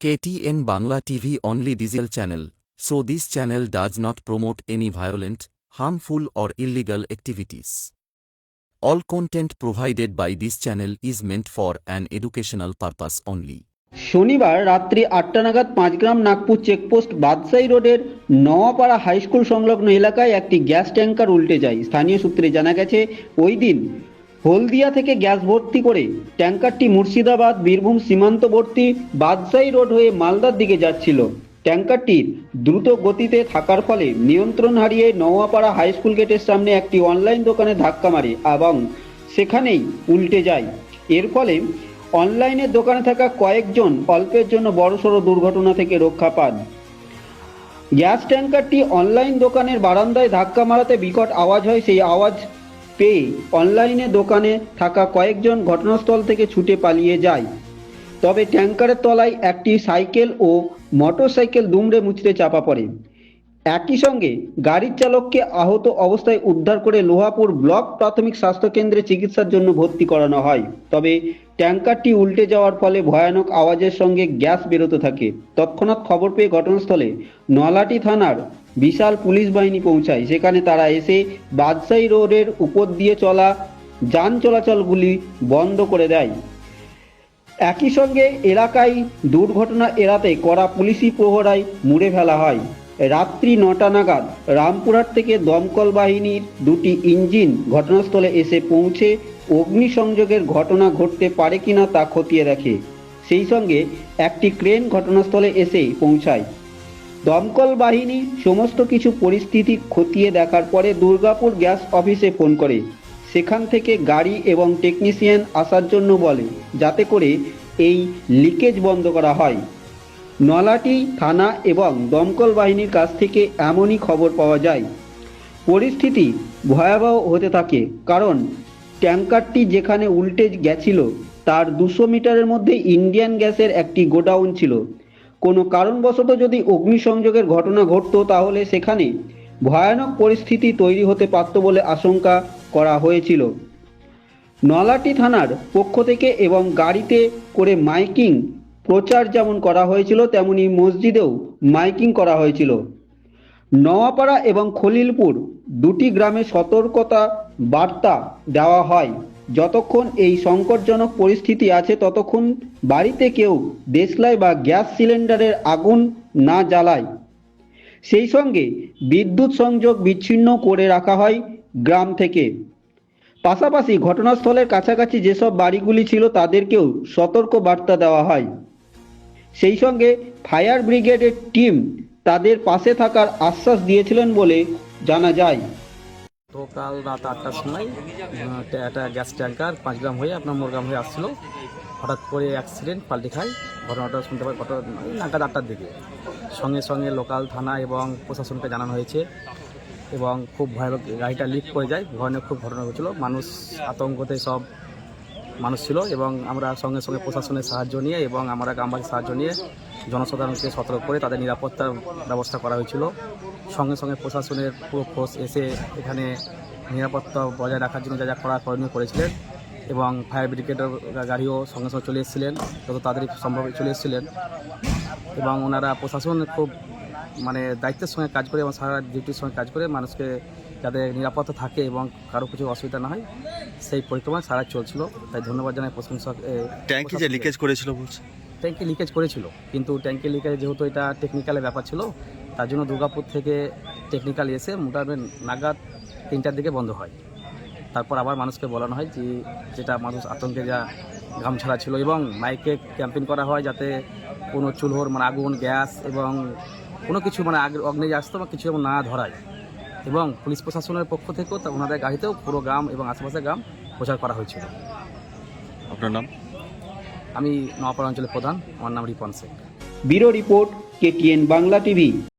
KTN Bangla TV only diesel channel, so this channel does not promote any violent, harmful or illegal activities. All content provided by this channel is meant for an educational purpose only. শনিবার রাত্রি আটটা নাগাদ Panchgram Nagpur checkpost বাদশাহী রোডের Nowapara high school সংলগ্ন এলাকায় একটি gas tanker উল্টে যায় স্থানীয় সূত্রে জানা গেছে ওই দিন হলদিয়া থেকে গ্যাস ভর্তি করে ট্যাঙ্কারটি মুর্শিদাবাদ, বীরভূম সীমান্তবর্তী বাদশাহী রোড হয়ে মালদার দিকে যাচ্ছিল। ট্যাঙ্কারটির দ্রুত গতিতে থাকার ফলে নিয়ন্ত্রণ হারিয়ে নওয়াপাড়া হাই স্কুল গেটের সামনে একটি অনলাইন দোকানে ধাক্কা মারে এবং সেখানেই উল্টে যায়। এর ফলে অনলাইনের দোকানে থাকা কয়েকজন অল্পের জন্য বড়সড় দুর্ঘটনা থেকে রক্ষা পান। গ্যাস ট্যাঙ্কারটি অনলাইন দোকানের বারান্দায় ধাক্কা মারাতে বিকট আওয়াজ হয়, সেই আওয়াজ পেয়ে অনলাইনে দোকানে থাকা কয়েকজন ঘটনাস্থল থেকে ছুটে পালিয়ে যায়। তবে ট্যাঙ্কারের তলায় একটি সাইকেল ও মোটরসাইকেল দুমড়ে মুচড়ে চাপা পড়ে। একই সঙ্গে গাড়ির চালককে আহত অবস্থায় উদ্ধার করে লোহাপুর ব্লক প্রাথমিক স্বাস্থ্য কেন্দ্রে চিকিৎসার জন্য ভর্তি করানো হয়। তবে ট্যাঙ্কারটি উল্টে যাওয়ার ফলে ভয়ানক আওয়াজের সঙ্গে গ্যাস বেরোতে থাকে। তৎক্ষণাৎ খবর পেয়ে ঘটনাস্থলে নলাটি থানার বিশাল পুলিশ বাহিনী পৌঁছায়। সেখানে তারা এসে বাদশাহী রোডের উপর দিয়ে চলা যান চলাচলগুলি বন্ধ করে দেয়। একই সঙ্গে এলাকায় দুর্ঘটনা এড়াতে কড়া পুলিশি প্রহরায় মুড়ে ফেলা হয়। রাত্রি নটা নাগাদ রামপুরহাট থেকে দমকল বাহিনীর দুটি ইঞ্জিন ঘটনাস্থলে এসে পৌঁছে অগ্নিসংযোগের ঘটনা ঘটতে পারে কিনা তা খতিয়ে দেখে। সেই সঙ্গে একটি ক্রেন ঘটনাস্থলে এসে পৌঁছায়। দমকল বাহিনী সমস্ত কিছু পরিস্থিতি খতিয়ে দেখার পরে দুর্গাপুর গ্যাস অফিসে ফোন করে। সেখান থেকে গাড়ি এবং টেকনিশিয়ান আসার জন্য বলে, যাতে করে এই লিকেজ বন্ধ করা হয়। নলাটি থানা এবং দমকল বাহিনীর কাছ থেকে এমনই খবর পাওয়া যায়। পরিস্থিতি ভয়াবহ হতে থাকে, কারণ ট্যাঙ্কারটি যেখানে উল্টে গেছিল, তার দুশো মিটারের মধ্যে ইন্ডিয়ান গ্যাসের একটি গোডাউন ছিল। কোনো কারণবশত যদি অগ্নিসংযোগের ঘটনা ঘটতো তাহলে সেখানে ভয়ানক পরিস্থিতি তৈরি হতে পারত বলে আশঙ্কা করা হয়েছিল। নলাটি থানার পক্ষ থেকে এবং গাড়িতে করে মাইকিং প্রচার যেমন করা হয়েছিল, তেমনি মসজিদেও মাইকিং করা হয়েছিল। নওয়াপাড়া এবং খলিলপুর দুটি গ্রামে সতর্কতা বার্তা দেওয়া হয়। যতক্ষণ এই সংকটজনক পরিস্থিতি আছে, ততক্ষণ বাড়িতে কেউ দেশলাই বা গ্যাস সিলিন্ডারের আগুন না জ্বালায়। সেই সঙ্গে বিদ্যুৎ সংযোগ বিচ্ছিন্ন করে রাখা হয় গ্রাম থেকে। পাশাপাশি ঘটনাস্থলের কাছাকাছি যেসব বাড়িগুলি ছিল, তাদেরকেও সতর্ক বার্তা দেওয়া হয়। সেই সঙ্গে ফায়ার ব্রিগেডের টিম তাদের পাশে থাকার আশ্বাস দিয়েছিলেন বলে জানা যায়। কাল রাত আটটার সময় একটা গ্যাস ট্যাঙ্কার পাঁচ গ্রাম হয়ে আপনার মোরগ্রাম হয়ে আসছিল। হঠাৎ করে অ্যাক্সিডেন্ট পাল্টে খায়। ঘটনাটা শুনতে পাই ঘটনা নাগাদ আটটার দিকে। সঙ্গে সঙ্গে লোকাল থানা এবং প্রশাসনকে জানানো হয়েছে এবং খুব ভয়ানক গাড়িটা লিক করে যায়। ভয়ানক খুব ঘটনা হয়েছিল মানুষ আতঙ্কতে সব মানুষ ছিল এবং আমরা সঙ্গে সঙ্গে প্রশাসনের সাহায্য নিয়ে এবং আমরা গ্রামবাসীর সাহায্য নিয়ে জনসাধারণকে সতর্ক করে তাদের নিরাপত্তার ব্যবস্থা করা হয়েছিল। সঙ্গে সঙ্গে প্রশাসনের পুরো ফোর্স এসে এখানে নিরাপত্তা বজায় রাখার জন্য যা যা করা করণীয় করেছিলেন এবং ফায়ার ব্রিগেডের গাড়িও সঙ্গে সঙ্গে চলে এসেছিলেন যত তাড়াতাড়ি সম্ভব চলে এসেছিলেন। এবং ওনারা প্রশাসন খুব মানে দায়িত্বের সঙ্গে কাজ করে এবং সারা ডিউটির সঙ্গে কাজ করে মানুষকে যাতে নিরাপত্তা থাকে এবং কারও কিছু অসুবিধা না হয় সেই পরিক্রমা সারা চলছিল। তাই ধন্যবাদ জানাই প্রশংসক ট্যাঙ্কি যে লিকেজ করেছিল বলছে? ট্যাঙ্কি লিকেজ করেছিল কিন্তু ট্যাঙ্কি লিকেজ যেহেতু এটা টেকনিক্যালের ব্যাপার ছিল তার জন্য দুর্গাপুর থেকে টেকনিক্যাল এসে মোটামুটি নাগাদ তিনটার দিকে বন্ধ হয়। তারপর আবার মানুষকে বলানো হয় যে যেটা মানুষ আতঙ্কে যা ঘাম ছাড়া ছিল এবং মাইকে ক্যাম্পেইন করা হয় যাতে কোনো চুলহোর মানে আগুন গ্যাস এবং কোনো কিছু মানে আগ অগ্নি আসতো বা কিছু যেমন না ধরায় এবং পুলিশ প্রশাসনের পক্ষ থেকেও তা ওনাদের গাড়িতেও পুরো গ্রাম এবং আশেপাশের গ্রাম প্রচার করা হয়েছিল। আপনার নাম? আমি নওয়াপাড়া অঞ্চলের প্রধান আমার নাম Ripon Sheikh. Bureau report KTN Bangla TV.